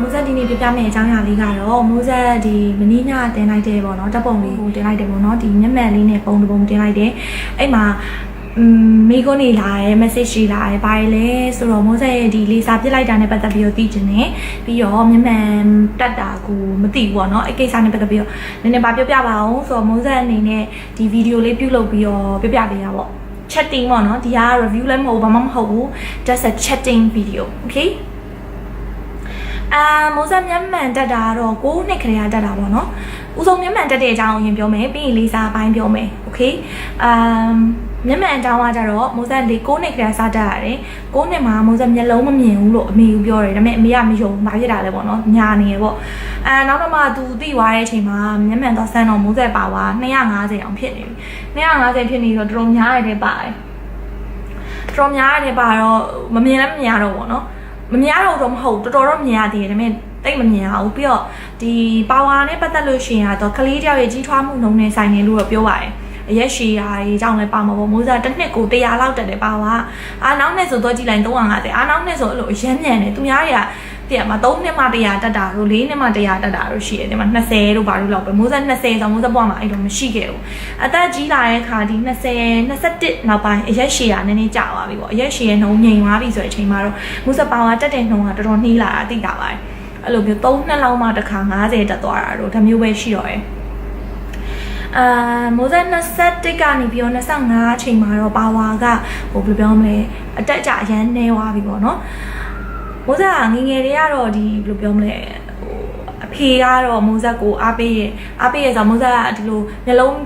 မိုးဆက်ဒီနေ့ပြပြမယ့်အကြောင်းအရာလေးကတော့မိုးဆက်ဒီမင်းညတင်လိုက်တယ်ပေါ့နော်တပ်ပုံလေးကိုတင်လိုက်တယ်ပေါ့နော်ဒီမျက်မှန်လေးနဲ့ပုံတစ်ပုံတင်လိုက်တယ်အဲ့မှာอืมမိကုန်းနေလာတယ် message ရှိလာတယ်ဘာလဲဆိုတော့မိုးဆက်ရဲ့ဒီလေးစာပြစ်လိုက်တာနဲ့ပတ်သက်ပြီးတော့သိချင်တယ်ပြီးတော့မျက်မှန်တက်တာကိုမသိဘူးပေါ့နော်အဲ့ကိစ္စနဲ့ပတ်သက်ပြီးတော့နည်းနည်းပါပြောပြပါအောင်ဆိုတော့မိုးဆက်အနေနဲ့ဒီဗီဒီယိုလေးပြုလုပ်ပြီးတော့ပြပြပေးရပါပေါ့ chatting ပေါ့နော်ဒီက review လည်းမဟုတ်ဘူးဘာမှမဟုတ်ဘူး just a chatting video okay အာမိုးဆက်မျက်မှန်တက်တာတော့9နှစ်ခရေတက်တာပေါ့နော်။ဦးဆုံးမျက်မှန်တက်တဲ့အကြောင်းအရင်ပြောမယ်ပြီးရင်လေးစားပိုင်းပြောမယ်။ Okay ။အာမျက်မှန်အကြောင်းကကြတော့မိုးဆက်လေး9နှစ်ခရေစတက်ရတယ်။9နှစ်မှာမိုးဆက်မျက်လုံးမမြင်ဘူးလို့အမေကပြောတယ်။ဒါပေမဲ့အမေကမယုံဘူး။မဖြစ်တာလဲပေါ့နော်။ညာနေရပေါ့။အာနောက်တော့မှသူတိသွားတဲ့အချိန်မှာမျက်မှန်တော့ဆန်းတော့မိုးဆက်ပါွာ250အောင်ဖြစ်နေပြီ။250ဖြစ်နေတော့တော်တော်များရတယ်ပါတယ်။တော်များရတယ်ပါတော့မမြင်လည်းမမြင်ရတော့ဘောနော် မမြင်ရတော့တော့မဟုတ်တော်တော်တော့မြင်ရသေးတယ်ဒါပေမဲ့တိတ်မမြင်ရဘူးပြီးတော့ဒီပါဝါနဲ့ပတ်သက်လို့ရှိရင်တော့ကလေးတယောက်ရဲ့ကြီးထွားမှုနှုန်းနဲ့ဆိုင်နေလို့တော့ပြောပါတယ်အရက်ရှည်ရာကြီးကြောင့်လည်းပါမှာပေါ့မိုးစားတစ်နှစ်ကို100လောက်တက်တယ်ပါဝါအာနောက်နှစ်ဆိုတော့ကြည့်လိုက်350အာနောက်နှစ်ဆိုအဲ့လိုအရမ်းမြန်တယ်သူများတွေက တည့်ရမှာ3နှစ်မှ100တက်တာတို့4နှစ်မှ100တက်တာတို့ရှိတယ်ဒီမှာ20တို့ဘာလို့လောက်ပဲမိုးစား20ဆိုမိုးစားဘွားမှာအဲ့လိုမရှိခဲ့ဘူးအသက်ကြီးလာတဲ့အခါဒီ20 21နောက်ပိုင်းအရက်ရှည်ရာနည်းနည်းကြာသွားပြီပေါ့အရက်ရှည်ရဲ့နှုန်းငြိမ်သွားပြီဆိုတဲ့အချိန်မှာတော့မိုးစားပါဝါတက်တဲ့နှုန်းကတော်တော်နှီးလာတာသိတာပါတယ်အဲ့လိုမျိုး3နှစ်လောက်မှတစ်ခါ90တက်သွားတာတို့ဒါမျိုးပဲရှိတော့တယ်အာမိုးဆက်21ကနေပြီးတော့25အချိန်မှာတော့ပါဝါကဟိုဘယ်လိုပြောမလဲအတက်အကျအရန်နေသွားပြီပေါ့နော် မိုးဆက်ကငယ်ငယ်တွေကတော့ဒီဘယ်လိုပြောမလဲဟိုအဖေကတော့မိုးဆက်ကိုအားပေးရအားပေးရဆိုတော့မိုးဆက်ကဒီလိုမျိုးလုံး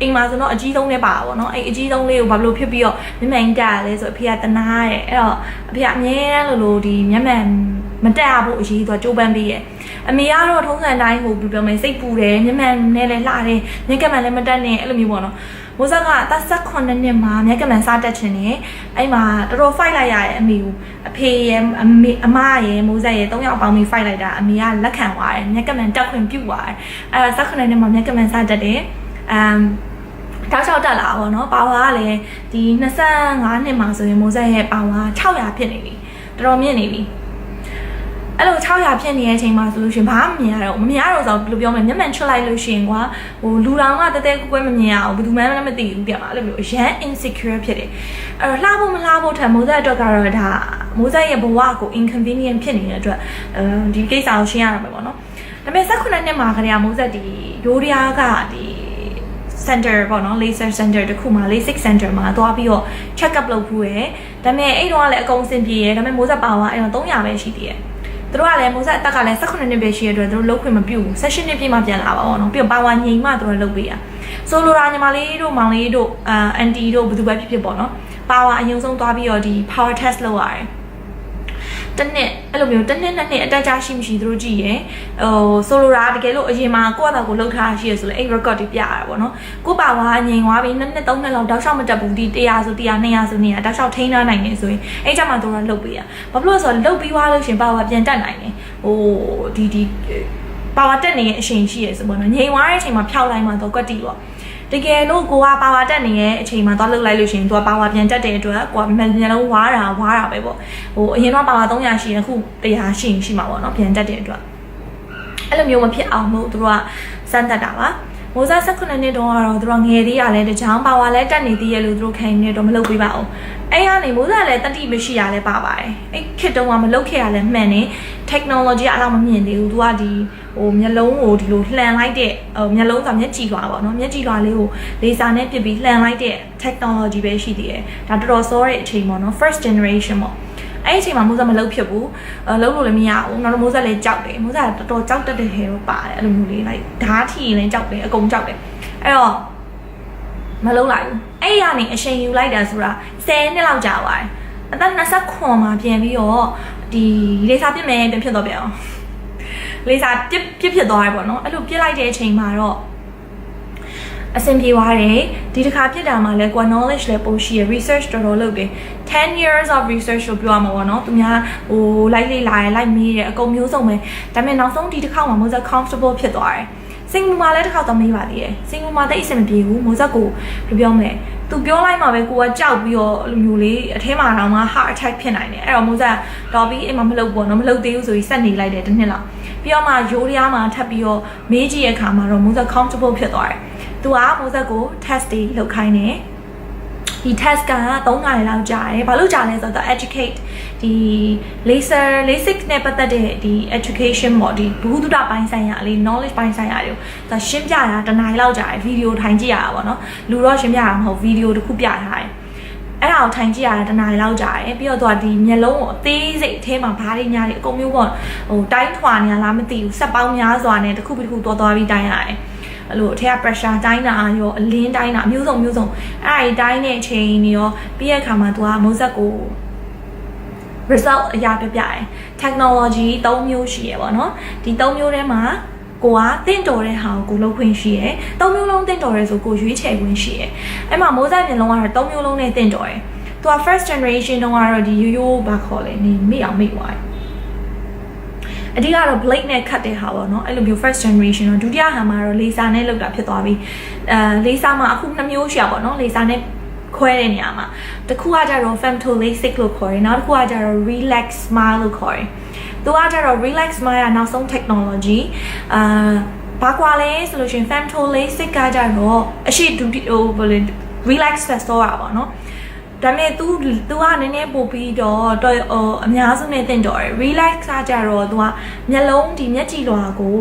အိမ်မှာဆိုတော့အကြီးဆုံးလေးပါတာပေါ့နော်အဲ့အကြီးဆုံးလေးကိုဘာလို့ဖြစ်ပြီးတော့မျက်မှန်တက်ရလဲဆိုအဖေကတနာရဲ့အဲ့တော့အဖေကအမြဲတမ်းလိုလိုဒီမျက်မှန်မတက်ရဖို့အရေးသူကကြိုးပမ်းပေးရဲ့အမေကတော့ထုံးစံတိုင်းဟိုဘယ်လိုပြောမလဲစိတ်ပူတယ်မျက်မှန်နဲ့လည်းလှတယ်မျက်ကမှန်လည်းမတက်နဲ့အဲ့လိုမျိုးပေါ့နော် မိုးဆက်က18နှစ်မှာမြက်ကမန်စတက်ချင်တယ်အဲ့မှာတော်တော် fight လိုက်ရတဲ့အမေကိုအဖေရဲ့အမေအမရဲ့မိုးဆက်ရဲ့၃ယောက်ပေါင်းပြီး fight လိုက်တာအမေကလက်ခံသွားတယ်မြက်ကမန်တက်ခွင့်ပြုသွားတယ်အဲ့ဒါ18နှစ်မှာမြက်ကမန်စတက်တယ်အမ်တောက်လျှောက်တက်လာပါတော့နော်ပါဝါကလည်းဒီ25နှစ်မှာဆိုရင်မိုးဆက်ရဲ့ပါဝါ600ဖြစ်နေပြီတော်တော်မြင့်နေပြီ အဲ့လို600ဖြစ်နေတဲ့အချိန်မှာဆိုလို့ရှိရင်ဘာမှမမြင်ရတော့မမြင်ရတော့ဆိုဘယ်လိုပြောမလဲမျက်မှန်ချွတ်လိုက်လို့ရှိရင်ကွာဟိုလူတောင်ကတဲတဲကွကွဲမမြင်ရအောင်ဘယ်သူမှလည်းမသိဘူးပြပါအဲ့လိုမျိုးရန် insecure ဖြစ်တယ်အဲ့တော့လှဖို့မလှဖို့ထက်မိုးဆက်အတွက်ကတော့ဒါမိုးဆက်ရဲ့ဘဝကို inconvenient ဖြစ်နေတဲ့အတွက်အဲဒီကိစ္စကိုရှင်းရတာပဲပေါ့နော်ဒါပေမဲ့18နှစ်မှာခရီးမိုးဆက်ဒီရိုးရာကဒီ center ပေါ့နော် laser center တခုမှာ LASIK center မှာသွားပြီးတော့ check up လုပ်ဖို့ရယ်ဒါပေမဲ့အဲ့တော့ကလည်းအကုန်အဆင်ပြေရယ်ဒါပေမဲ့မိုးဆက်ပါဝါအဲ့တော့300ပဲရှိသေးတယ် သူတို့ကလည်းမိုးဆက်အသက်ကလည်း18နှစ်ပဲရှိရတဲ့အတွက်သူတို့လုပ်ခွင့်မပြုဘူး16နှစ်ပြည့်မှပြန်လာပါဘောနော်ပြီးတော့ပါဝါငြိမ်မှသူတို့လုပ်ပေးရဆိုလိုတာညီမလေးတို့မောင်လေးတို့အာအန်တီတို့ဘယ်သူပဲဖြစ်ဖြစ်ပေါ့နော်ပါဝါအရင်ဆုံးသွားပြီးတော့ဒီ power test လုပ်ရတယ် တနှစ်အဲ့လိုမျိုးတနှစ်နှစ်နှစ်အတက်ကြရှိမရှိသူတို့ကြည့်ရယ်ဟိုဆိုလိုတာတကယ်လို့အရင်မှာကိုယ့်အသာကိုလှုပ်ထားရှိရဆိုလေအဲ့ record တွေပြရတာပေါ့နော်ကိုပါဝါငြိမ်သွားပြီးနှစ်နှစ်သုံးနှစ်လောက်တောက်လျှောက်မတက်ဘူးဒီ100ဆို100 200ဆို200တောက်လျှောက်ထိန်းထားနိုင်နေဆိုရင်အဲ့ကြမှာသူတို့လှုပ်ပေးရဘာဖြစ်လို့လဲဆိုတော့လှုပ်ပြီးသွားလို့ရှင်ပါဝါပြန်တက်နိုင်တယ်ဟိုဒီဒီပါဝါတက်နေတဲ့အချိန်ရှိရဆိုပေါ့နော်ငြိမ်သွားတဲ့အချိန်မှာဖြောက်လိုက်မှတော့ကွက်တီပေါ့ တကယ်လို့ကိုကပါဝါတက်နေတဲ့အချိန်မှာသွားလှုပ်လိုက်လို့ရှိရင်သူကပါဝါပြန်တက်တဲ့အတွက်ကိုကမျက်လုံးဝါတာဝါတာပဲပေါ့ဟိုအရင်တော့ပါဝါ300ရှိရင်အခု100ရှိရင်ရှိမှာပေါ့နော်ပြန်တက်တဲ့အတွက်အဲ့လိုမျိုးမဖြစ်အောင်လို့သူတို့ကစမ်းသပ်တာပါ မိုးစား18နှစ်တုန်းကတော့သူတို့ငယ်သေးရလဲတချောင်းပါဝါလဲတက်နေသေးရလို့သူတို့ခိုင်နေတော့မလုပ်ပေးပါဘူးအဲ့ကနေမိုးစားလဲတတိမရှိရလဲပါပါတယ်အဲ့ခစ်တုန်းကမလုပ်ခဲ့ရလဲမှန်နေ technology အလောက်မမြင်သေးဘူးသူကဒီဟိုမျက်လုံးကိုဒီလိုလှန်လိုက်တဲ့ဟိုမျက်လုံးဆိုမျက်ကြည်လွှာပေါ့နော်မျက်ကြည်လွှာလေးကိုလေဆာနဲ့ပစ်ပြီးလှန်လိုက်တဲ့ technology ပဲရှိသေးတယ်ဒါတော်တော်စောတဲ့အချိန်ပေါ့နော် first generation ပေါ့ အဲ့ဒီအချိန်မှာမိုးဆက်မလုပ်ဖြစ်ဘူးအဲလုပ်လို့လည်းမရဘူးနောက်တော့မိုးဆက်လည်းကြောက်တယ်မိုးဆက်ကတော်တော်ကြောက်တတ်တဲ့ဟဲတော့ပါတယ်အဲ့လိုမျိုးလေးလိုက်ဓာတ်ထီလည်းကြောက်တယ်အကုန်ကြောက်တယ်အဲ့တော့မလုပ်လိုက်ဘူးအဲ့ရနေအချိန်ယူလိုက်တာဆိုတာ10နှစ်လောက်ကြာသွားတယ်အသက်29မှာပြန်ပြီးတော့ဒီလေဆာပြစ်မယ်ပြန်ဖြစ်တော့ပြန်အောင်လေဆာပြစ်ပြစ်ဖြစ်သွားတယ်ပေါ့နော်အဲ့လိုပြစ်လိုက်တဲ့အချိန်မှာတော့ အဆင်ပြေသွားတယ်ဒီတစ်ခါဖြစ်တာမှာလဲကွာ knowledge လဲပိုရှိရ research တော်တော်လုပ်တယ်10 years of research လို့ပြောရမှာပေါ့နော်သူများဟို like လေးလာရ like မေးတယ်အကုန်မျိုးစုံပဲဒါပေမဲ့နောက်ဆုံးဒီတစ်ခါမှာမိုးစ comfortable ဖြစ်သွားတယ်စင်ကာပူမှာလည်းတစ်ခါတော့မေးပါသေးတယ်စင်ကာပူမှာတိတ်အဆင်မပြေဘူးမိုးဆက်ကိုဘယ်ပြောမလဲသူပြောလိုက်မှပဲကိုကကြောက်ပြီးတော့အဲ့လိုမျိုးလေးအထဲမှာတော့မှ heart attack ဖြစ်နိုင်တယ်အဲ့တော့မိုးဆက်တော်ပြီးအိမ်မှာမလုပ်ဘူးနော်မလုပ်သေးဘူးဆိုပြီးဆက်နေလိုက်တယ်တစ်နှစ်လောက်ပြီးတော့မှရိုးရမ်းမှာထပ်ပြီးတော့မေးကြည့်ရခါမှာတော့မိုးဆက် comfortable ဖြစ်သွားတယ် သူကမိုးဆက်ကို test တွေလုပ်ခိုင်းတယ်ဒီ test က3နာရီလောက်ကြာတယ်။ဘာလို့ကြာလဲဆိုတော့ educate ဒီ laser LASIK နဲ့ပတ်သက်တဲ့ဒီ education ပေါ့ဒီဘ ഹു တုဒပိုင်းဆိုင်ရာလေး knowledge ပိုင်းဆိုင်ရာတွေကိုသူရှင်းပြတာတနားရီလောက်ကြာတယ်ဗီဒီယိုထိုင်ကြည့်ရတာပေါ့နော်။လူတော့ရှင်းပြတာမဟုတ်ဗီဒီယိုတစ်ခုပြထားတယ်။အဲ့ဒါကိုထိုင်ကြည့်ရတာတနားရီလောက်ကြာတယ်ပြီးတော့သူကဒီမျက်လုံးကိုအသေးစိတ်အထဲမှာဘာတွေညာတွေအကုန်မျိုးပေါ့ဟိုတိုင်းထွာနေလားမသိဘူးဆက်ပေါင်းများစွာနဲ့တစ်ခုပြီးတစ်ခုတော်တော်ပြီးတိုင်းရတယ်။ အဲ့လိုအထက်က pressure တိုင်းတာရောအလင်းတိုင်းတာအမျိုးစုံမျိုးစုံအဲ့ဒီတိုင်းတဲ့အချိန်တွေရောပြီးတဲ့အခါမှာ तू ကမိုးဆက်ကို result အရာပြပြတယ် technology ၃မျိုးရှိရပေါ့နော်ဒီ၃မျိုးထဲမှာကိုကတင့်တော်တဲ့ဟာကိုကိုလုပ်ခွင့်ရှိရယ်၃မျိုးလုံးတင့်တော်ရဲဆိုကိုရွေးချယ်ခွင့်ရှိရယ်အဲ့မှာမိုးဆက်မျက်လုံးကတော့၃မျိုးလုံးနဲ့တင့်တော်တယ်သူက first generation တုန်းကတော့ဒီရိုးရိုးဘာခေါ်လဲနေမိအောင်မိသွားတယ် အဓိကတော့ blade နဲ့ cut တဲ့ဟာပေါ့နော်အဲ့လိုမျိုး first generation တော့ဒုတိယဟာမှာတော့ laser နဲ့လုပ်တာဖြစ်သွားပြီအဲ laser မှာအခုနှစ်မျိုးရှိရပါတော့ laser နဲ့ခွဲတဲ့နေရာမှာတစ်ခုကကြတော့ femto lasik လို့ခေါ်တယ်နောက်တစ်ခုကကြတော့ relax smile လို့ခေါ်တယ်သူကကြတော့ relax smile ကနောက်ဆုံး technology အာဘာကွာလဲဆိုလို့ရှိရင် femto lasik ကကြတော့အရှိဒုတိဟိုဘယ်လဲ relax faster อ่ะပေါ့နော် ဒါပေမဲ့ तू तू ကနည်းနည်းပို့ပြီးတော့တော်ဟိုအများစုနဲ့တင့်တော်တယ် relax ကကြတော့ तू ကမျက်လုံးဒီမျက်ကြည်လွှာကို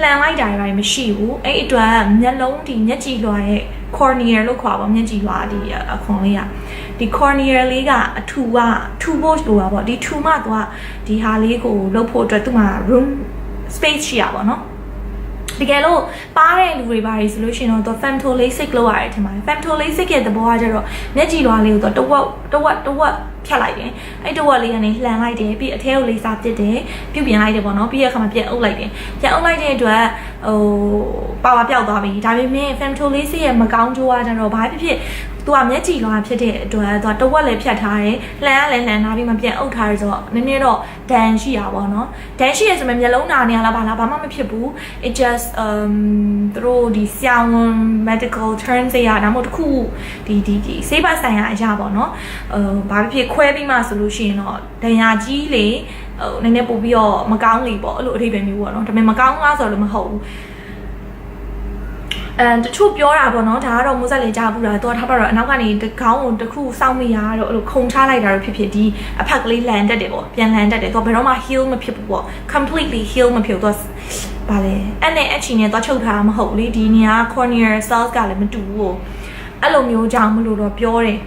လှန်လိုက်တာတွေမရှိဘူးအဲ့အတွက်မျက်လုံးဒီမျက်ကြည်လွှာရဲ့ cornea လို့ခေါ်ပါမျက်ကြည်လွှာဒီအခွန်လေးကဒီ cornea လေးကအထူကထူဖို့လိုတာပေါ့ဒီထူမှ तू ကဒီဟာလေးကိုလှုပ်ဖို့အတွက်သူ့မှာ room space ရှိရပါတော့ တကယ်လို့ပါတဲ့လူတွေပါဆိုလို့ရှိရင်တော့သူ femto lasik လောက်ရတယ်ထင်ပါတယ် femto lasik ရဲ့သဘောကကျတော့မျက်ကြည်လွှာလေးကိုသူတဝက်တဝက်တဝက်ဖြတ်လိုက်တယ်အဲ့တဝက်လေးကနေလှန်လိုက်တယ်ပြီးအထဲကိုလေးစားပစ်တယ်ပြုတ်ပြင်လိုက်တယ်ပေါ့နော်ပြီးရခါမှာပြန်အုပ်လိုက်တယ်ပြန်အုပ်လိုက်တဲ့အတွက်ဟိုပါဝါပြောက်သွားပြီဒါပေမဲ့ femto lasik ရဲ့မကောင်းကျိုးကကျတော့ဘာဖြစ်ဖြစ် သူကမျက်ကြည်လွှာဖြစ်တဲ့အတွက်သူကတဝက်လည်းဖြတ်ထားတယ်လှန်ရလည်းလှန်ထားပြီးမှပြန်အုပ်ထားရဆိုတော့နည်းနည်းတော့ဒဏ်ရှိရပါတော့ဒဏ်ရှိရဆိုမှမျက်လုံးနာနေရလားဘာလားဘာမှမဖြစ်ဘူး it just um သူတို့ဒီဆရာဝန် medical terms တွေရဒါမှမဟုတ်တခုဒီဒီဒီဆေးပါဆိုင်ရာအရာပေါ့နော်ဟိုဘာဖြစ်ဖြစ်ခွဲပြီးမှဆိုလို့ရှိရင်တော့ဒဏ်ရာကြီးလေဟိုနည်းနည်းပို့ပြီးတော့မကောင်းလေပေါ့အဲ့လိုအထိပ္ပယ်မျိုးပေါ့နော်ဒါပေမဲ့မကောင်းလားဆိုတော့မဟုတ်ဘူး အဲတချို့ပြောတာပေါ့နော်ဒါကတော့မိုးဆက်လေကြားဘူးလားတော့ထားပါတော့အနောက်ကနေတကောင်းကိုတစ်ခုစောင့်မရတော့အဲ့လိုခုံချလိုက်တာတော့ဖြစ်ဖြစ်ဒီအဖက်ကလေးလန်တက်တယ်ပေါ့ပြန်လန်တက်တယ်တော့ဘယ်တော့မှ heal မဖြစ်ဘူးပေါ့ completely heal မဖြစ်ဘူးတော့ဗာလဲအဲ့နဲ့အချီနဲ့တော့ချုပ်ထားမဟုတ်လေဒီနေရာ cornea cells ကလည်းမတူဘူးအဲ့လိုမျိုးကြောင့်မလို့တော့ပြောတယ်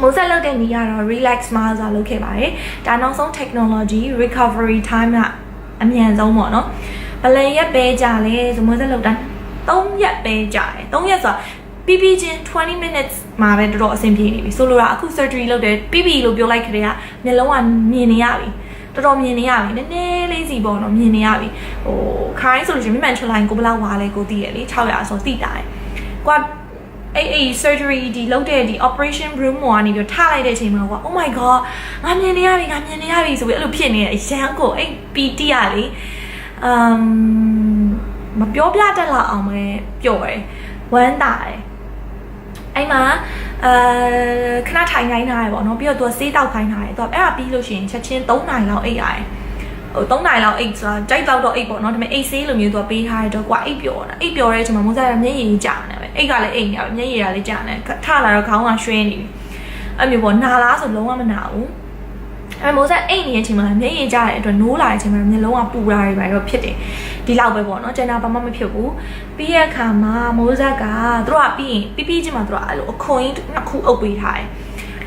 မိုးဆက်လုပ်တဲ့နေရာတော့ relax smile ဆိုတာလုပ်ခဲ့ပါတယ်ဒါနောက်ဆုံး technology recovery time ကအမြန်ဆုံးပေါ့နော်ဘယ်လည်းရက်ပဲကြာလဲဆိုမိုးဆက်လုပ်တာ 3ရက်ပဲကြာတယ်3ရက်ဆိုတာပြီးပြီးချင်း20 minutes မှာပဲတော်တော်အဆင်ပြေနေပြီဆိုလိုတာအခု surgery လုပ်တယ်ပြီးပြီလို့ပြောလိုက်ခရေကမျက်လုံးကမြင်နေရပြီတော်တော်မြင်နေရပြီနည်းနည်းလေးစီပေါ့နော်မြင်နေရပြီဟိုခိုင်းဆိုလို့ရှိရင်မြမှန်ချလိုင်းကိုဘလောက်ဝါလဲကိုသိရလေ600ဆိုသိတာတယ်ကွာအဲ့အဲ့ surgery ဒီလုပ်တဲ့ဒီ operation room မှာနေပြီးထားလိုက်တဲ့အချိန်မှာကွာ oh my god ငါမြင်နေရပြီငါမြင်နေရပြီဆိုပြီးအဲ့လိုဖြစ်နေတဲ့အရန်ကိုအဲ့ PT ရလေ um မပြောပြတတ်လောက်အောင်ပဲပျော်တယ်ဝမ်းတာတယ်အဲ့မှာအဲခဏထိုင်ခိုင်းထားရပေါ့နော်ပြီးတော့သူကဆေးတောက်ခိုင်းထားတယ်သူကအဲ့ဒါပြီးလို့ရှိရင်ချက်ချင်း3နိုင်လောက်အိတ်ရတယ်ဟို3နိုင်လောက်အိတ်ဆိုတာကြိုက်တော့တော့အိတ်ပေါ့နော်ဒါပေမဲ့အိတ်ဆေးလိုမျိုးသူကပေးထားရတော့ကွာအိတ်ပျော်တာအိတ်ပျော်တဲ့အချိန်မှာမိုးစားရမျက်ရည်ကြာနေပဲအိတ်ကလည်းအိတ်နေပဲမျက်ရည်ကလည်းကြာနေထလာတော့ခေါင်းကရွှဲနေပြီအဲ့မျိုးပေါ့နာလားဆိုလုံးဝမနာဘူး အဲမိုးဆက်အိတ်နေတဲ့အချိန်မှာမျက်ရည်ကျတဲ့အတွက်နိုးလာတဲ့အချိန်မှာမျက်လုံးကပူတာတွေပဲတော့ဖြစ်တယ်ဒီလောက်ပဲပေါ့နော်ကျန်တာဘာမှမဖြစ်ဘူးပြီးရအခါမှာမိုးဆက်ကသူတို့ကပြီးရင်ပြီးပြီးချင်းမှာသူတို့အဲ့လိုအခွန်ကြီးနှစ်ခုအုပ်ပေးထားတယ်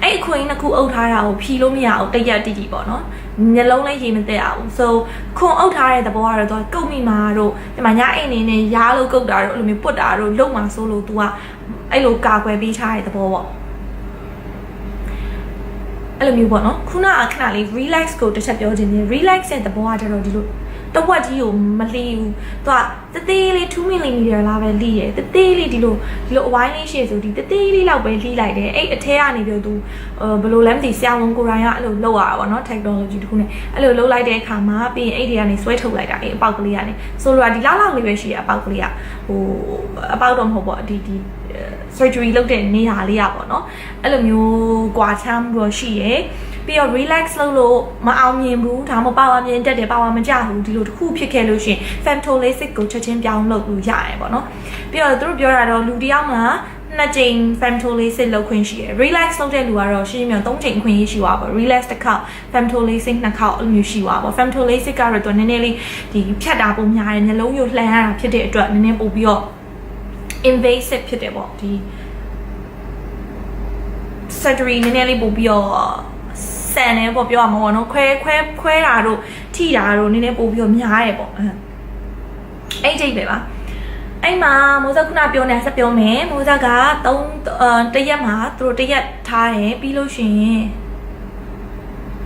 အဲ့အခွန်ကြီးနှစ်ခုအုပ်ထားတာကိုဖြီလို့မရအောင်တရက်တိတိပေါ့နော်မျက်လုံးလေးရေမသက်အောင် so ခွန်အုပ်ထားတဲ့သဘောကတော့သူကကုတ်မိမှာတို့ဒီမှာညအိမ်နေနဲ့ရားလို့ကုတ်တာတို့အဲ့လိုမျိုးပုတ်တာတို့လုံမှာဆိုလို့ तू ကအဲ့လိုကာကွယ်ပေးထားတဲ့သဘောပေါ့ အဲ့လိုမျိုးပေါ့နော်ခုနကခဏလေး relax ကိုတစ်ချက်ပြောခြင်းနဲ့ relax ရဲ့သဘောကကျတော့ဒီလို တဝက်ကြီးကိုမလှီးဘူးသူက တသေးလေး2 mm လောက်ပဲလှီးတယ်တသေးလေးဒီလိုဒီလိုအဝိုင်းလေးရှည်ဆိုဒီတသေးလေးလောက်ပဲလှီးလိုက်တယ်အဲ့အထဲကနေပြီးတော့သူဘယ်လိုလဲမသိဆရာဝန်ကိုရိုင်းကအဲ့လိုလောက်ရတာပေါ့နော် technology တခုနဲ့အဲ့လိုလောက်လိုက်တဲ့အခါမှာပြီးရင်အဲ့ဒီကနေဆွဲထုတ်လိုက်တာအဲ့အပေါက်ကလေးကနေဆိုလိုတာဒီလောက်လောက်လေးပဲရှိရအပေါက်ကလေးကဟိုအပေါက်တော့မဟုတ်ပေါ့ဒီဒီ surgery လုပ်တဲ့နေရာလေးอ่ะပေါ့เนาะအဲ့လိုမျိုးကွာချမ်းပြီးတော့ရှိရယ် ပြီးတော့ relax လုပ်လို့မအောင်မြင်ဘူးဒါမှမပါဝါမြင်တက်တယ်ပါဝါမကျဘူးဒီလိုတစ်ခုဖြစ်ခဲ့လို့ရှင် femtolasic ကိုချက်ချင်းပြောင်းလုပ်လို့ရတယ်ပေါ့နော်ပြီးတော့သူတို့ပြောတာတော့လူတစ်ယောက်မှာနှစ်ကြိမ် femtolasic လုပ်ခွင့်ရှိရယ် relax လုပ်တဲ့လူကတော့ရှင်းရှင်းပြောသုံးကြိမ်အခွင့်အရေးရှိသွားပါ relax တစ်ခေါက် femtolasic နှစ်ခေါက်အဲ့လိုမျိုးရှိသွားပါ femtolasic ကတော့သူနည်းနည်းလေးဒီဖြတ်တာပုံများတယ်နှလုံးကိုလှန်ရတာဖြစ်တဲ့အတွက်နည်းနည်းပို့ပြီးတော့ invasive ဖြစ်တယ်ပေါ့ဒီ surgery နည်းနည်းလေးပို့ပြီးတော့ ဆန်တယ်ပေါ့ပြောရမှာပေါ့နော်ခွဲခွဲခွဲတာတို့ထိတာတို့နည်းနည်းပို့ပြီးတော့များတယ်ပေါ့အဲ့ဒီပဲပါအဲ့မှာမိုးစက်ခုနပြောနေဆက်ပြောမယ်မိုးစက်က3တရက်မှာသူတို့တရက်ထားတယ်ပြီးလို့ရှိရင်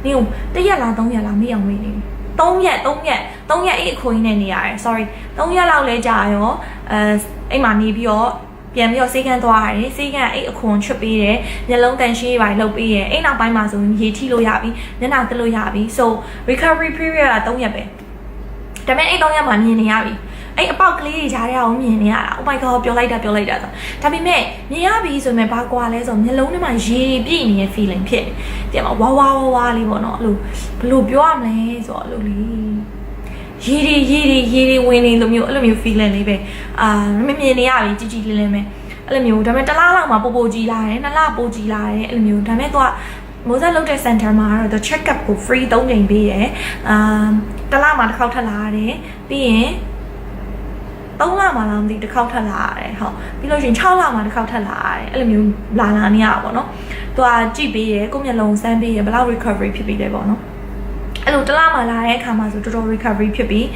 နေဦးတရက်လား3ရက်လားမေ့အောင်မေ့နေ3ရက်3ရက်3ရက်အဲ့အခွင့်နဲ့နေရတယ် sorry 3ရက်လောက်လဲကြာရောအဲအဲ့မှာနေပြီးတော့ ပြန်ပြီးတော့စေးကန်းသွားရတယ်စေးကန်းအဲ့အခွန်ချွတ်ပေးတယ်မျက်လုံးတန်ရှင်းရေးပိုင်းလုပ်ပေးတယ်အဲ့နောက်ပိုင်းမှာဆိုရင်ရေထိလို့ရပြီမျက်နှာတက်လို့ရပြီ so recovery period က3ရက်ပဲဒါပေမဲ့အဲ့3ရက်မှာမြင်နေရပြီအဲ့အပေါက်ကလေးတွေကြားထဲအောင်မြင်နေရတာ oh my god ပြောလိုက်တာပြောလိုက်တာဆိုဒါပေမဲ့မြင်ရပြီဆိုရင်ဘာကွာလဲဆိုမျက်လုံးထဲမှာရေပြည့်နေတဲ့ feeling ဖြစ်တယ်တဲ့မှာဝါဝါဝါဝါလေးပေါ့နော်အဲ့လိုဘယ်လိုပြောရမလဲဆိုတော့အဲ့လိုလေး ရေတွေရေတွေရေတွေဝင်နေလိုမျိုးအဲ့လိုမျိုး feeling လေးပဲအာမမြင်နေရပြီကြည်ကြည်လေးလေးပဲအဲ့လိုမျိုးဒါပေမဲ့တစ်လလောက်မှပိုပိုကြီးလာတယ်နှစ်လပိုကြီးလာတယ်အဲ့လိုမျိုးဒါပေမဲ့သူကမိုးဆက်လုပ်တဲ့ center မှာတော့ check up ကို free ၃ချိန်ပေးတယ်အာတစ်လမှတစ်ခေါက်ထပ်လာရတယ်ပြီးရင်3လမှလာမသိတစ်ခေါက်ထပ်လာရတယ်ဟုတ်ပြီးလို့ရှိရင်6လမှတစ်ခေါက်ထပ်လာရတယ်အဲ့လိုမျိုးလာလာနေရတာပေါ့နော်သူကကြည့်ပေးရယ်ကိုယ့်မျက်လုံးစမ်းပေးရယ်ဘယ်လောက် recovery ဖြစ်ပြီးလဲပေါ့နော် အဲ့လိုတစ်လမှာလာတဲ့အခါမှာဆိုတော်တော် recovery ဖြစ်ပြီး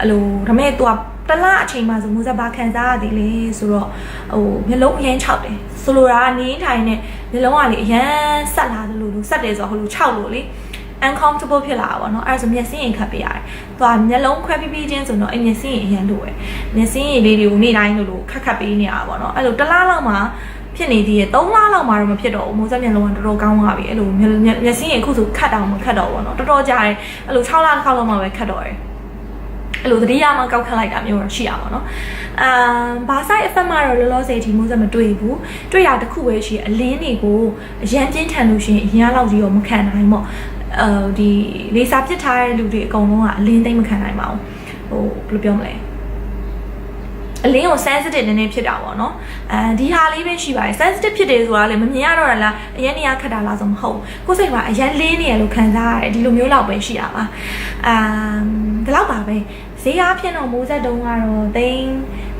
အဲ့လိုဒါပေမဲ့ तू ကတစ်လအချိန်မှာဆိုမိုးဆက်ဘာခံစားရသေးလဲဆိုတော့ဟိုမျက်လုံးအရင်ခြောက်တယ်ဆိုလိုတာကနေထိုင်နေမျက်လုံးကလေအရင်ဆက်လာတယ်လို့လို့ဆက်တယ်ဆိုတော့ဟိုလိုခြောက်လို့လေ uncomfortable ဖြစ်လာတာပေါ့နော်အဲ့ဒါဆိုမျက်စိရင်ခတ်ပေးရတယ်။သူကမျက်လုံးခွဲပြီးပြီးချင်းဆိုတော့အဲ့မျက်စိရင်အရင်လို့ပဲ။မျက်စိရင်လေးတွေကိုနေ့တိုင်းလို့လို့ခတ်ခတ်ပေးနေရတာပေါ့နော်။အဲ့လိုတစ်လားလောက်မှ ဖြစ်နေသေးရဲ့3လလောက်မှတော့မဖြစ်တော့ဘူးမိုးစက်မျက်လုံးကတော်တော်ကောင်းသွားပြီအဲ့လိုမျက်စိရင်အခုဆိုခတ်တောင်မခတ်တော့ဘူးနော်တော်တော်ကြာတယ်အဲ့လို6လတစ်ခါလောက်မှပဲခတ်တော့တယ်အဲ့လိုသတိရမှကောက်ခတ်လိုက်တာမျိုးတော့ရှိရပါတော့။အမ်ဘာဆိုင် effect မှာတော့လောလောဆယ်ဒီမိုးစက်မတွေ့ဘူး။တွေ့တာတစ်ခုပဲရှိအလင်းတွေကိုအရန်ပြင်းထန်လို့ရှိရင်အရင်လောက်ကြီးတော့မခံနိုင်ပေါ့။အဲဒီလေစာပစ်ထားတဲ့လူတွေအကုန်လုံးကအလင်းသိမ့်မခံနိုင်ပါဘူး။ဟိုဘယ်လိုပြောမလဲ။ အလင်းကို sensitive နည်းနည်းဖြစ်တာပေါ့နော်အဲဒီဟာလေးပဲရှိပါတယ် sensitive ဖြစ်တယ်ဆိုတာလေမမြင်ရတော့တာလားအရင်နေရခက်တာလားဆိုမဟုတ်ကိုယ်စိတ်ကအရင်လေးနေရလို့ခံစားရတယ်ဒီလိုမျိုးလောက်ပဲရှိတာပါအမ်ဒီလောက်ပါပဲဈေးအားဖြင့်တော့မိုးဆက်တုံးကတော့သိန်း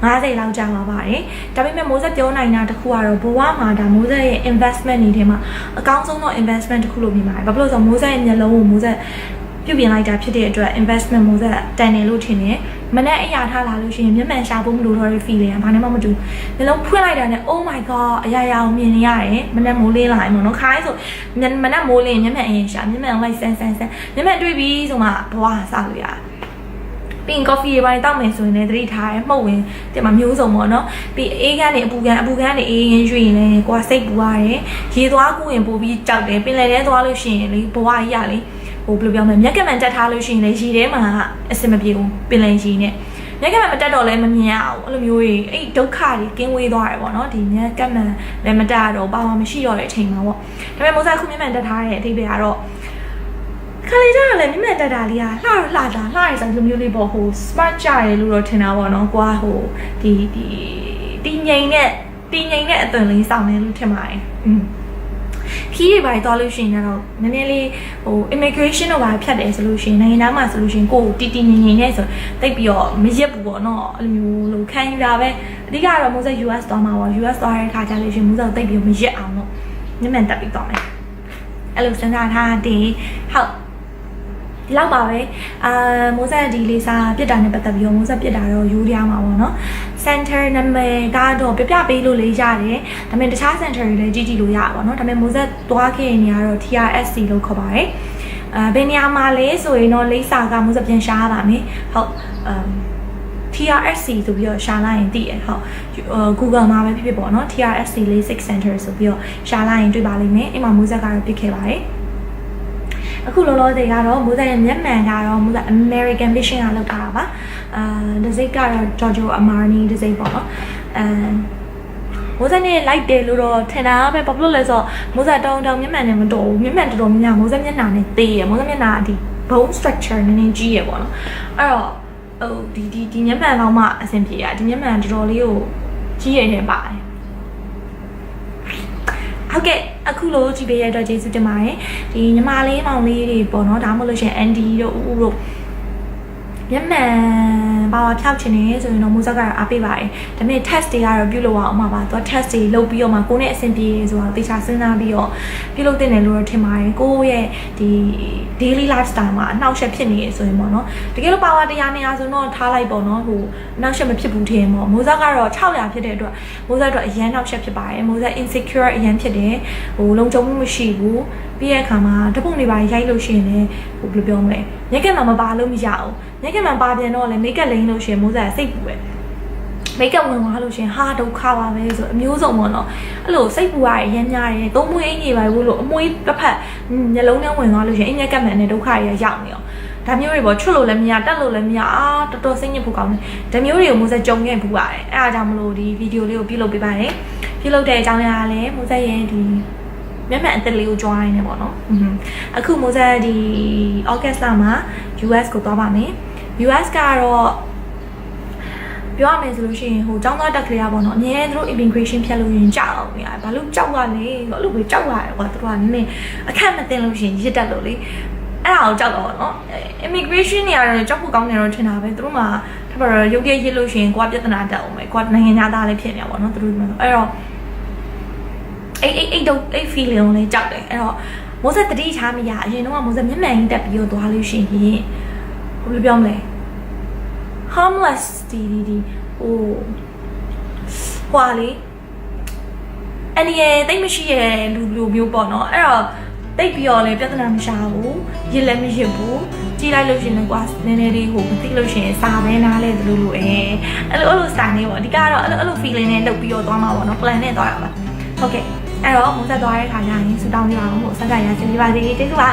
90လောက်ကြာပါပါတယ်ဒါပေမဲ့မိုးဆက်ပြောနိုင်တာတခုကတော့ဘဝမှာဒါမိုးဆက်ရဲ့ investment နေထဲမှာအကောင်းဆုံးသော investment တခုလို့မြင်ပါတယ်ဘာဖြစ်လို့လဲဆိုတော့မိုးဆက်ရဲ့မျက်လုံးကိုမိုးဆက် ပြုတ်ပြင်လိုက်တာဖြစ်တဲ့အတွက် investment မိုးဆက်တန်တယ်လို့ထင်တယ်မနဲ့အရာထားလာလို့ရှိရင်မျက်မှန်ရှာဖို့မလိုတော့တဲ့ feeling ကဘာနဲ့မှမတူနှလုံးဖွင့်လိုက်တာနဲ့ oh my god အရာရာကိုမြင်နေရတယ်မနဲ့မိုးလင်းလာရင်ပေါ့နော်ခိုင်းဆိုမနဲ့မိုးလင်းမျက်မှန်အရင်ရှာမျက်မှန်လိုက်ဆန်းဆန်းဆန်းမျက်မှန်တွေ့ပြီဆိုမှဘဝစလို့ရတယ်ပြီးရင် coffee တွေပိုင်းတောက်မယ်ဆိုရင်လည်းသတိထားရမှုတ်ဝင်တင်မှာမျိုးစုံပေါ့နော်ပြီးအေးကန်းနေအပူကန်းအပူကန်းနေအေးရင်ရွှေရင်လည်းကိုကစိတ်ပူရတယ်ရေသွားကူရင်ပို့ပြီးကြောက်တယ်ပင်လယ်ထဲသွားလို့ရှိရင်လေဘဝကြီးရလေ ဟိုဘယ်လိုပြောမလဲမြက်ကမှန်တက်ထားလို့ရှိရင်လေရေထဲမှာအဆင်မပြေဘူးပင်လယ်ရေနဲ့မြက်ကမှန်မတက်တော့လည်းမမြင်ရအောင်အဲ့လိုမျိုးကြီးအဲ့ဒုက္ခတွေကင်းဝေးသွားတယ်ပေါ့နော်ဒီမြက်ကမှန်လည်းမတက်တော့ဘာမှမရှိတော့တဲ့အချိန်မှာပေါ့ဒါပေမဲ့မိုးစားခုမြက်မှန်တက်ထားတဲ့အထိပ္ပယ်ကတော့ခါလေးတာလည်းမြက်မှန်တက်တာလေးကလှတော့လှတာလှရတဲ့လိုမျိုးလေးပေါ့ဟို smart ကြရလို့တော့ထင်တာပေါ့နော်ကွာဟိုဒီဒီတည်ငြိမ်တဲ့တည်ငြိမ်တဲ့အသွင်လေးစောင့်နေလို့ထင်ပါတယ်อืม ခီးတွေပါသွားလို့ရှိရင်တော့နည်းနည်းလေးဟို immigration တော့ပါဖြတ်တယ်ဆိုလို့ရှိရင်နိုင်ငံသားမှာဆိုလို့ရှိရင်ကိုယ်တီတီငင်ငင်နဲ့ဆိုတိတ်ပြီးတော့မရက်ဘူးပေါ့နော်အဲ့လိုမျိုးလို့ခံယူတာပဲအဓိကတော့မိုးဆက် US သွားမှာပေါ့ US သွားတဲ့ခါကျလို့ရှိရင်မိုးဆက်တိတ်ပြီးမရက်အောင်တော့ညမှန်တက်ပြီးသွားမယ်အဲ့လိုစဉ်းစားထားတယ်ဟုတ်ဒီလောက်ပါပဲအာမိုးဆက်ဒီလေးစားပြစ်တာနဲ့ပတ်သက်ပြီးတော့မိုးဆက်ပြစ်တာတော့ယူရမှာပေါ့နော် center နာမည်ကတော့ပြပြပေးလို့လေးရတယ်ဒါပေမဲ့တခြား center တွေလည်းကြည့်ကြည့်လို့ရပါပေါ့နော်ဒါပေမဲ့မိုးဆက်သွားခဲ့နေရတော့ TRSC လို့ခေါ်ပါတယ်အာဘယ်နေရာမှာလဲဆိုရင်တော့လိပ်စာကမိုးဆက်ပြန်ရှားပါမယ်ဟုတ်အမ် TRSC ဆိုပြီးတော့ရှာလိုက်ရင်သိရဟုတ် Google မှာပဲဖြစ်ဖြစ်ပေါ့နော် TRSC LASIK Center ဆိုပြီးတော့ရှာလိုက်ရင်တွေ့ပါလိမ့်မယ်အိမ်မှာမိုးဆက်ကတော့ပြစ်ခဲ့ပါတယ် အခုလောလောဆယ်ကတော့မိုးဆက်ရဲ့မျက်မှန်ကတော့မိုးဆက် American Vision ကလောက်တာပါအာဒီဇိတ်ကတော့ Giorgio Armani ဒီဇိတ်ပေါ့နော်အဲမိုးဆက်နဲ့ like တယ်လို့တော့ထင်တာပဲဘာဖြစ်လို့လဲဆိုတော့မိုးဆက်တောင်းတောင်းမျက်မှန်နဲ့မတော်ဘူးမျက်မှန်တော်တော်များများမိုးဆက်မျက်နှာနဲ့သေးရမိုးဆက်မျက်နှာကဒီ bone structure နည်းနည်းကြီးရပေါ့နော်အဲ့တော့ဟိုဒီဒီဒီမျက်မှန်တော့မှအဆင်ပြေရဒီမျက်မှန်တော်တော်လေးကိုကြီးရနေပါတယ် ဟုတ်ကဲ့အခုလိုကြည့်ပေးရတဲ့အတွက်ကျေးဇူးတင်ပါတယ်ဒီညီမလေးမောင်လေးတွေပေါ့နော်ဒါမှမဟုတ်လို့ရှရင် Andy တို့ဦးဦးတို့မျက်မှ န်ပါဝါဖြောက်ချင်နေဆိုရင်တော့မိုးစက်ကတော့အားပေးပါတယ်ဒါပေမဲ့ test တွေကတော့ပြုလုပ်အောင်မှာပါသူက test တွေလုပ်ပြီးတော့မှကိုယ်နဲ့အဆင်ပြေဆိုတော့တေချာစဉ်းစားပြီးတော့ပြုလုပ်တင်တယ်လို့တော့ထင်ပါတယ်ကိုယ့်ရဲ့ဒီ daily lifestyle မှာအနှောက်အယှက်ဖြစ်နေရဆိုရင်ပေါ့နော်တကယ်လို့ပါဝါတရားနေရဆိုတော့ထားလိုက်ပေါ့နော်ဟိုအနှောက်အယှက်မဖြစ်ဘူးထင်ပေါ့မိုးစက်ကတော့600ဖြစ်တဲ့အတွက်မိုးစက်အတွက်အရန်နှောက်အယှက်ဖြစ်ပါတယ်မိုးစက် insecure အရန်ဖြစ်တယ်ဟိုလုံခြုံမှုမရှိဘူးပြီးတဲ့အခါမှာတပုံတွေပါရိုက်လို့ရှိရင်လည်းဟိုဘယ်လိုပြောမလဲညက်ကမှမပါလို့မရအောင်ညက်ကမှပါပြန်တော့လေမိတ်ကပ်လိမ့်လို့ရှိရင်မိုးစက်စိတ်ပူပဲမိတ်ကပ်ဝင်သွားလို့ရှင်ဟာဒုက္ခပါပဲဆိုအမျိုးစုံပေါ့နော်အဲ့လိုစိတ်ပူရရမ်းများတယ်သုံးမွေးအင်ကြီးပါဘူးလို့အမွေးတစ်ဖက်ညလုံးထဲဝင်သွားလို့ရှင်အင်ညက်ကပ်မှန်နဲ့ဒုက္ခရရောက်နေအောင်ဒါမျိုးတွေပေါ့ချွတ်လို့လည်းမရတက်လို့လည်းမရအာတော်တော်စိတ်ညစ်ဖို့ကောင်းတယ်ဒါမျိုးတွေကိုမိုးစက်ကြုံခဲ့ဘူးပါတယ်အဲ့အားကြောင့်မလို့ဒီဗီဒီယိုလေးကိုပြုလုပ်ပေးပါတယ်ပြုလုပ်တဲ့အကြောင်းအရာကလည်းမိုးစက်ရဲ့ဒီ မျက်မှန်အသက်လေးကိုကြွားရင်းနေပေါ့နော်အခုမိုးစက်ဒီ August လမှာ US ကိုသွားပါမယ် US ကတော့ပြောရမယ်ဆိုလို့ရှိရင်ဟိုចောင်းသားတက်ခရီးပေါ့နော်အများကြီးသူတို့ immigration ဖြတ်လို့ရင်ကြောက်အောင်နေရတယ်ဘာလို့ကြောက်ရလဲအဲ့လိုပဲကြောက်ရတယ်ကွာသူတို့ကနည်းနည်းအခက်မသိလို့ရှိရင်ရစ်တက်လို့လေအဲ့ဒါကိုကြောက်တော့နော် immigration နေရာတော့ကြောက်ဖို့ကောင်းတယ်တော့ထင်တာပဲသူတို့မှထပ်ပါတော့ရုပ်ရည်ရစ်လို့ရှိရင်ကိုကပြဿနာတက်အောင်ပဲကိုကနိုင်ငံသားလည်းဖြစ်နေတာပေါ့နော်သူတို့အဲ့တော့ အဲ့အဲ့အဲ့တော့အဲ့ feeling ကိုလည်းကြောက်တယ်အဲ့တော့မိုးဆက်တတိထားမရအရင်တော့မိုးဆက်မျက်မှန်ကြီးတက်ပြီးတော့သွားလို့ရှိရင်ဘယ်လိုပြောမလဲ homeless ဒီဒီဒီဟိုဟွာလေအနေရတိတ်မရှိရလူလူမျိုးပေါ့နော်အဲ့တော့တိတ်ပြီးတော့လေပြဿနာမရှာဘူးရစ်လည်းမရစ်ဘူးကြည့်လိုက်လို့ရှရင်လည်းကွာနည်းနည်းလေးဟိုမသိလို့ရှရင်စာပဲနားလဲသလိုလိုအဲအဲ့လိုအဲ့လိုစာနေပေါ့အဓိကတော့အဲ့လိုအဲ့လို feeling နဲ့လုပ်ပြီးတော့သွားမှာပေါ့နော် plan နဲ့သွားရပါဟုတ်ကဲ့ အဲ့တော့မုန်းဆက်သွားတဲ့ခါကျရင်စူတောင်းနေပါအောင်မို့ဆက်ကရစီပါသေးကျေးဇူးပါ